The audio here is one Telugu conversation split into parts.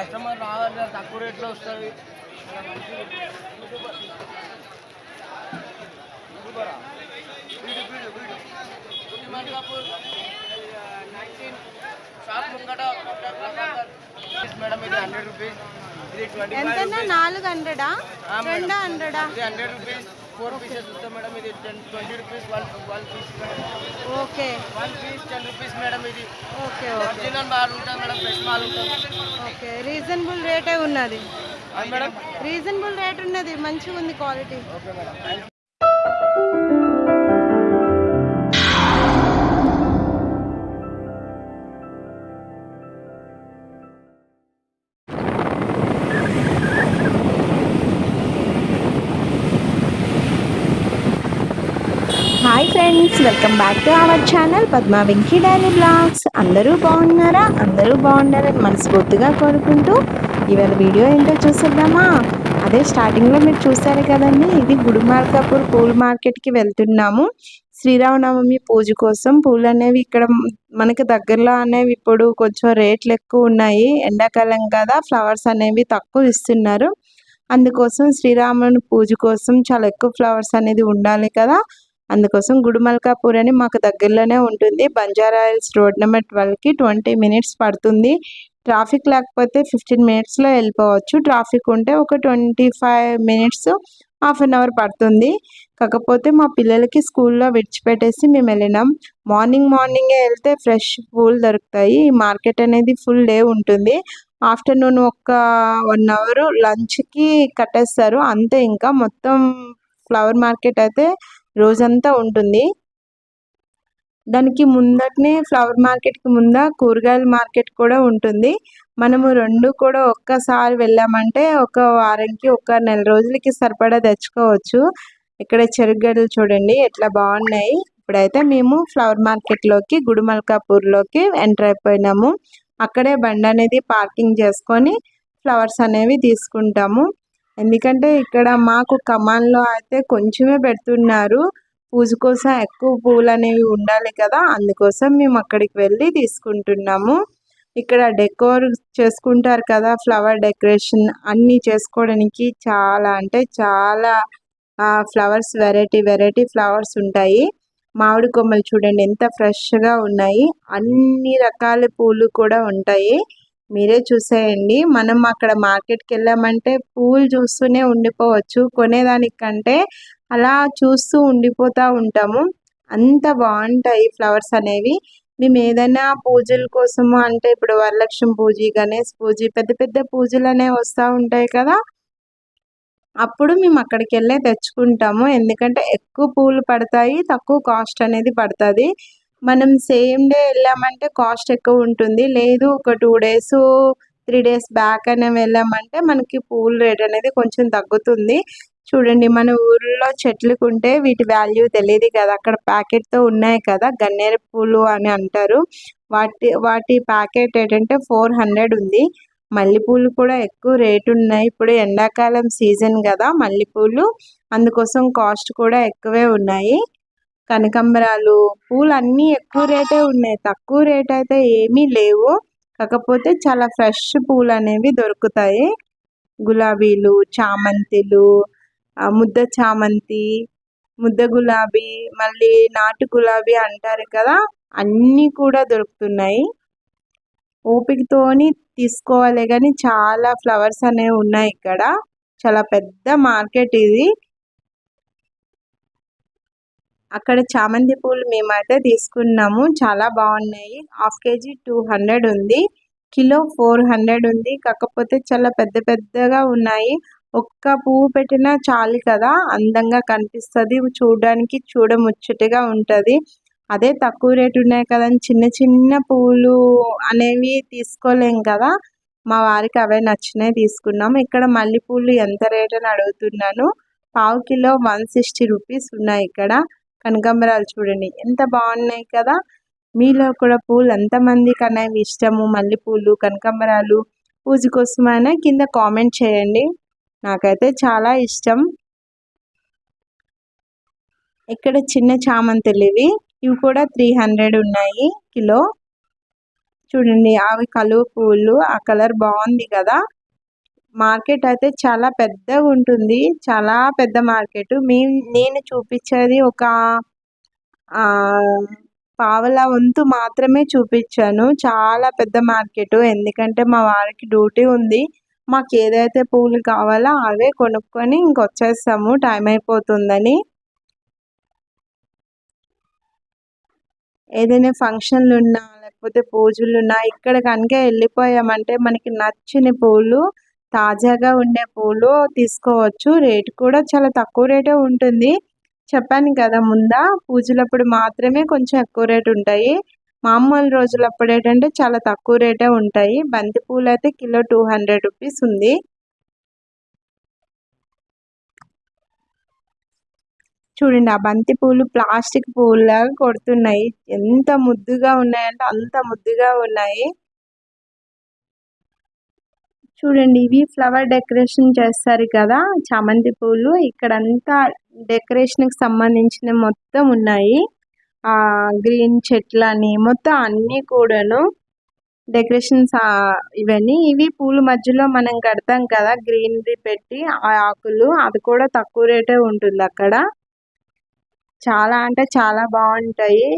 కస్టమర్ రావాలి తక్కువ రేట్లో వస్తుంది. మేడం ఇది హండ్రెడ్ రూపీస్ ఇది ట్వంటీ నాలుగు హండ్రెడా హండ్రెడా హండ్రెడ్ రూపీస్ ఫోర్ పీసెస్ వస్తాయి మేడం. ఇది ten twenty rupees one one piece okay. One piece ten rupees madam ఇది. ఓకే ఒరిజినల్ మాల్ ఉంటుంది మేడం ఫ్రెష్ మాల్ ఉంటుంది ఓకే. రీజనబుల్ రేటే ఉన్నది. మేడం. రీజనబుల్ రేట్ ఉన్నది. మంచిగా ఉంది quality. Okay madam. Welcome back to our channel Padma Venky daily vlogs. అందరూ బాగున్నారా? అందరూ బాగున్నారని మనస్ఫూర్తిగా కోరుకుంటూ ఇవాళ వీడియో ఏంటో చూసేద్దామా? అదే స్టార్టింగ్లో మీరు చూసారు కదండి ఇది గుడి మార్కాపూర్ పూల మార్కెట్కి వెళ్తున్నాము. శ్రీరామనవమి పూజ కోసం పూలు అనేవి ఇక్కడ మనకి దగ్గరలో అనేవి ఇప్పుడు కొంచెం రేట్లు ఎక్కువ ఉన్నాయి. ఎండాకాలం కదా ఫ్లవర్స్ అనేవి తక్కువ ఇస్తున్నారు. అందుకోసం శ్రీరాముని పూజ కోసం చాలా ఎక్కువ ఫ్లవర్స్ అనేది ఉండాలి కదా. అందుకోసం గుడిమల్కాపూర్ అని మాకు దగ్గరలోనే ఉంటుంది. బంజారా హిల్స్ రోడ్ నెంబర్ ట్వెల్వ్కి ట్వంటీ మినిట్స్ పడుతుంది. ట్రాఫిక్ లేకపోతే ఫిఫ్టీన్ మినిట్స్లో వెళ్ళిపోవచ్చు. ట్రాఫిక్ ఉంటే ఒక twenty five minutes half an hour పడుతుంది. కాకపోతే మా పిల్లలకి స్కూల్లో విడిచిపెట్టేసి మేము వెళ్ళినాం. మార్నింగ్ మార్నింగే వెళ్తే ఫ్రెష్ పూలు దొరుకుతాయి. ఈ మార్కెట్ అనేది ఫుల్ డే ఉంటుంది. ఆఫ్టర్నూన్ ఒక వన్ అవర్ లంచ్కి కట్టేస్తారు. అంతే ఇంకా మొత్తం ఫ్లవర్ మార్కెట్ అయితే రోజంతా ఉంటుంది. దానికి ముందటనే ఫ్లవర్ మార్కెట్కి ముంద కూరగాయల మార్కెట్ కూడా ఉంటుంది. మనము రెండు కూడా ఒక్కసారి వెళ్ళామంటే ఒక వారంకి ఒక నెల రోజులకి సరిపడా తెచ్చుకోవచ్చు. ఇక్కడ చెరుగడ్డలు చూడండి ఎట్లా బాగున్నాయి. ఇప్పుడైతే మేము ఫ్లవర్ మార్కెట్లోకి గుడిమల్కాపూర్లోకి ఎంటర్ అయిపోయినాము. అక్కడే బండి అనేది పార్కింగ్ చేసుకొని ఫ్లవర్స్ అనేవి తీసుకుంటాము. ఎందుకంటే ఇక్కడ మాకు కమాన్లో అయితే కొంచెమే పెడుతున్నారు. పూజ కోసం ఎక్కువ పూలు అనేవి ఉండాలి కదా అందుకోసం మేము అక్కడికి వెళ్ళి తీసుకుంటున్నాము. ఇక్కడ డెకోర్ చేసుకుంటారు కదా ఫ్లవర్ డెకరేషన్ అన్నీ చేసుకోవడానికి చాలా అంటే చాలా ఫ్లవర్స్ వెరైటీ వెరైటీ ఫ్లవర్స్ ఉంటాయి. మామిడి కొమ్మలు చూడండి ఎంత ఫ్రెష్గా ఉన్నాయి. అన్ని రకాల పూలు కూడా ఉంటాయి. మీరే చూసేయండి. మనం అక్కడ మార్కెట్కి వెళ్ళామంటే పూలు చూస్తూనే ఉండిపోవచ్చు. కొనేదానికంటే అలా చూస్తూ ఉండిపోతూ ఉంటాము. అంత బాగుంటాయి ఫ్లవర్స్ అనేవి. మేము ఏదైనా పూజల కోసము అంటే ఇప్పుడు వరలక్ష్మి పూజ గణేష్ పూజ పెద్ద పెద్ద పూజలు అనేవి వస్తూ ఉంటాయి కదా. అప్పుడు మేము అక్కడికి వెళ్ళే తెచ్చుకుంటాము. ఎందుకంటే ఎక్కువ పూలు పడతాయి తక్కువ కాస్ట్ అనేది పడుతుంది. మనం సేమ్ డే వెళ్ళామంటే కాస్ట్ ఎక్కువ ఉంటుంది. లేదు ఒక two days three days back అనే వెళ్ళామంటే మనకి పూల రేట్ అనేది కొంచెం తగ్గుతుంది. చూడండి మన ఊర్లో చెట్లకు ఉంటే వీటి వాల్యూ తెలియదు కదా. అక్కడ ప్యాకెట్తో ఉన్నాయి కదా. గన్నేరు పూలు అని అంటారు. వాటి వాటి ప్యాకెట్ ఏంటంటే ఫోర్ హండ్రెడ్ ఉంది. మల్లెపూలు కూడా ఎక్కువ రేటు ఉన్నాయి. ఇప్పుడు ఎండాకాలం సీజన్ కదా మల్లెపూలు. అందుకోసం కాస్ట్ కూడా ఎక్కువే ఉన్నాయి. కనకంబరాలు పూలు అన్నీ ఎక్కువ రేటే ఉన్నాయి. తక్కువ రేట్ అయితే ఏమీ లేవు. కాకపోతే చాలా ఫ్రెష్ పూలు అనేవి దొరుకుతాయి. గులాబీలు చామంతిలు ముద్ద చామంతి ముద్ద గులాబీ మళ్ళీ నాటు గులాబీ అంటారు కదా అన్నీ కూడా దొరుకుతున్నాయి. ఓపికతోని తీసుకోవాలి కానీ చాలా ఫ్లవర్స్ అనేవి ఉన్నాయి ఇక్కడ. చాలా పెద్ద మార్కెట్ ఇది. అక్కడ చామంతి పూలు మేమైతే తీసుకున్నాము. చాలా బాగున్నాయి. హాఫ్ కేజీ టూ హండ్రెడ్ ఉంది. కిలో ఫోర్ హండ్రెడ్ ఉంది. కాకపోతే చాలా పెద్ద పెద్దగా ఉన్నాయి. ఒక్క పువ్వు పెట్టినా చాలు కదా. అందంగా కనిపిస్తుంది. చూడడానికి చూడముచ్చటగా ఉంటుంది. అదే తక్కువ రేటు ఉన్నాయి కదా చిన్న చిన్న పువ్వులు అనేవి తీసుకోలేం కదా. మా వారికి అవే నచ్చినాయి తీసుకున్నాం ఇక్కడ మల్లెపూలు ఎంత రేట్ అని అడుగుతున్నాను. పావు కిలో వన్ సిక్స్టీ రూపీస్ ఉన్నాయి ఇక్కడ. కనకాంబరాలు చూడండి. ఎంత బాగున్నాయి కదా! మీలో కూడా పూలు ఎంతమందికి అనేవి ఇష్టము? మల్లెపూలు కనకాంబరాలు పూజ కోసమైనా కింద కామెంట్ చేయండి. నాకైతే చాలా ఇష్టం. ఇక్కడ చిన్న చామంతులు ఇవి. ఇవి కూడా త్రీ హండ్రెడ్ ఉన్నాయి కిలో. చూడండి అవి కలువ పూలు. ఆ కలర్ బాగుంది కదా! మార్కెట్ అయితే చాలా పెద్దగా ఉంటుంది. చాలా పెద్ద మార్కెట్. మీ నేను చూపించేది ఒక ఆ, పావలా వంతు మాత్రమే చూపించాను. చాలా పెద్ద మార్కెట్. ఎందుకంటే మా వారికి డ్యూటీ ఉంది. మాకు ఏదైతే పూలు కావాలో అవే కొనుక్కొని ఇంకొచ్చేస్తాము. టైం అయిపోతుందని. ఏదైనా ఫంక్షన్లు ఉన్నా లేకపోతే పూజలు ఉన్నా ఇక్కడ కనుక వెళ్ళిపోయామంటే మనకి నచ్చిన పూలు తాజాగా ఉండే పూలు తీసుకోవచ్చు. రేటు కూడా చాలా తక్కువ రేటే ఉంటుంది. చెప్పాను కదా ముందా పూజలప్పుడు మాత్రమే కొంచెం ఎక్కువ రేటు ఉంటాయి. మామూలు రోజులప్పుడు ఏంటంటే చాలా తక్కువ రేటే ఉంటాయి. బంతి పూలు అయితే కిలో టూ హండ్రెడ్ రూపీస్ ఉంది. చూడండి ఆ బంతి పూలు ప్లాస్టిక్ పూలులాగా కొడుతున్నాయి. ఎంత ముద్దుగా ఉన్నాయంటే అంత ముద్దుగా ఉన్నాయి. చూడండి ఇవి ఫ్లవర్ డెకరేషన్ చేస్తారు కదా చామంతి పూలు. ఇక్కడంతా డెకరేషన్కి సంబంధించిన మొత్తం ఉన్నాయి. ఆ గ్రీన్ చెట్లని మొత్తం అన్నీ కూడాను డెకరేషన్స్ ఇవన్నీ. ఇవి పూలు మధ్యలో మనం కడతాం కదా గ్రీనరీ పెట్టి ఆ ఆకులు అది కూడా తక్కువ రేటే ఉంటుంది అక్కడ. చాలా అంటే చాలా బాగుంటాయి.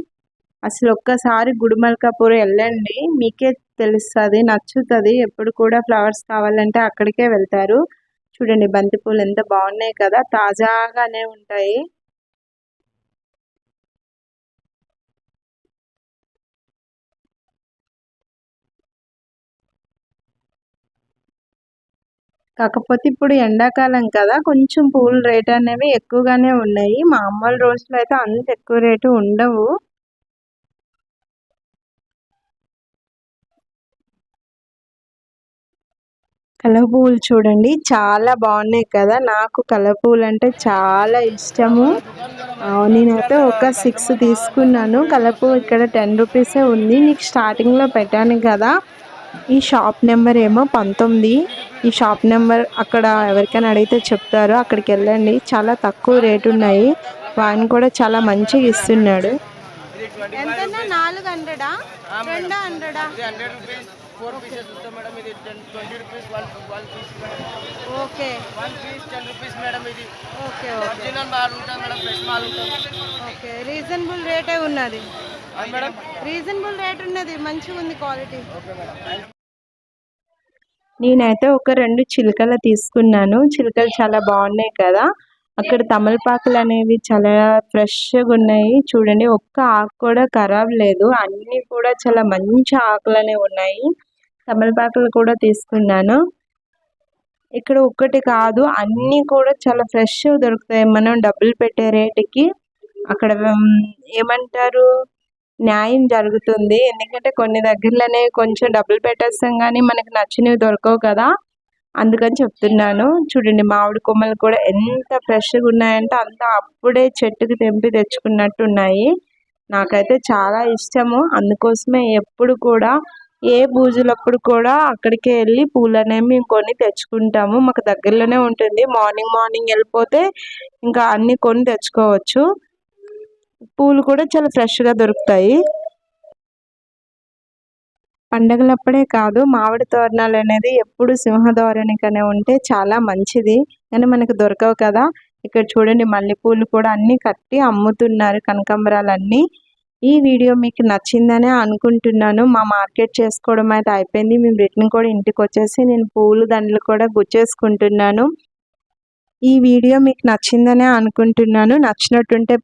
అసలు ఒక్కసారి గుడిమల్కాపూర్ వెళ్ళండి. మీకే తెలుస్తుంది నచ్చుతుంది. ఎప్పుడు కూడా ఫ్లవర్స్ కావాలంటే అక్కడికే వెళ్తారు. చూడండి బంతిపూలు ఎంత బాగున్నాయి కదా తాజాగానే ఉంటాయి. కాకపోతే ఇప్పుడు ఎండాకాలం కదా కొంచెం పూల రేట్ అనేవి ఎక్కువగానే ఉన్నాయి. మామూలు రోజులు అయితే అంత ఎక్కువ రేటు ఉండవు. కలపూలు చూడండి. చాలా బాగున్నాయి కదా. నాకు కలపూలు అంటే చాలా ఇష్టము. నేనైతే ఒక సిక్స్ తీసుకున్నాను. కలపూ ఇక్కడ టెన్ రూపీసే ఉంది. నీకు స్టార్టింగ్లో పెట్టాను కదా. ఈ షాప్ నెంబర్ ఏమో పంతొమ్మిది. ఈ షాప్ నెంబర్ అక్కడ ఎవరికైనా అడిగితే చెప్తారు. అక్కడికి వెళ్ళండి. చాలా తక్కువ రేటు ఉన్నాయి. వాయిన్ కూడా చాలా మంచిగా ఇస్తున్నాడు. ఇది నాలుగు హండ్రెడా? రెండు హండ్రెడా? హండ్రెడ్ రూపీస్ ఫోర్ పీసెస్ వస్తాయి మేడం. ఇది twenty rupees one one piece madam. Okay. One piece ten rupees madam ఇది. Okay okay. ఒరిజినల్ మాల్ ఉంటుంది మేడం ఫ్రెష్ మాల్ ఉంటుంది. ఓకే. రీజనబుల్ రేటే ఉన్నది. మేడం. రీజనబుల్ రేట్ ఉన్నది. మంచిగా ఉంది క్వాలిటీ. Okay madam. నేనైతే ఒక రెండు చిలుకలు తీసుకున్నాను. చిలుకలు చాలా బాగున్నాయి కదా. అక్కడ తమలపాకులు అనేవి చాలా ఫ్రెష్గా ఉన్నాయి. చూడండి ఒక్క ఆకు కూడా ఖరాబ్ లేదు. అన్నీ కూడా చాలా మంచి ఆకులనే ఉన్నాయి. తమలపాకులు కూడా తీసుకున్నాను. ఇక్కడ ఒక్కటి కాదు అన్నీ కూడా చాలా ఫ్రెష్ దొరుకుతాయి. మనం డబ్బులు పెట్టే రేటుకి అక్కడ ఏమంటారు? న్యాయం జరుగుతుంది. ఎందుకంటే కొన్ని దగ్గరలోనే కొంచెం డబ్బులు పెట్టేస్తాం కానీ మనకి నచ్చినవి దొరకవు కదా. అందుకని చెప్తున్నాను. చూడండి మామిడి కొమ్మలు కూడా ఎంత ఫ్రెష్గా ఉన్నాయంటే అంత అప్పుడే చెట్టుకి తెంపి తెచ్చుకున్నట్టు ఉన్నాయి నాకైతే చాలా ఇష్టము. అందుకోసమే ఎప్పుడు కూడా ఏ పూజలప్పుడు కూడా అక్కడికే వెళ్ళి పూలు అనేవి మేము కొని తెచ్చుకుంటాము. మాకు దగ్గరలోనే ఉంటుంది. మార్నింగ్ మార్నింగ్ వెళ్ళిపోతే ఇంకా అన్నీ కొని తెచ్చుకోవచ్చు. పూలు కూడా చాలా ఫ్రెష్గా దొరుకుతాయి. పండగలప్పుడే కాదు మామిడి తోరణాలు అనేది ఎప్పుడు సింహధోరణికనే ఉంటే చాలా మంచిది. కానీ మనకు దొరకవు కదా. ఇక్కడ చూడండి మల్లెపూలు కూడా అన్నీ కట్టి అమ్ముతున్నారు కనకాంబరాలు అన్నీ ఈ వీడియో మీకు నచ్చిందనే అనుకుంటున్నాను. మా మార్కెట్ చేసుకోవడం అయితే అయిపోయింది. మేము రిటర్న్ కూడా ఇంటికి వచ్చేసి నేను పూలు దండలు కూడా గుచ్చేసుకుంటున్నాను. ఈ వీడియో మీకు నచ్చిందనే అనుకుంటున్నాను. నచ్చినట్టుంటే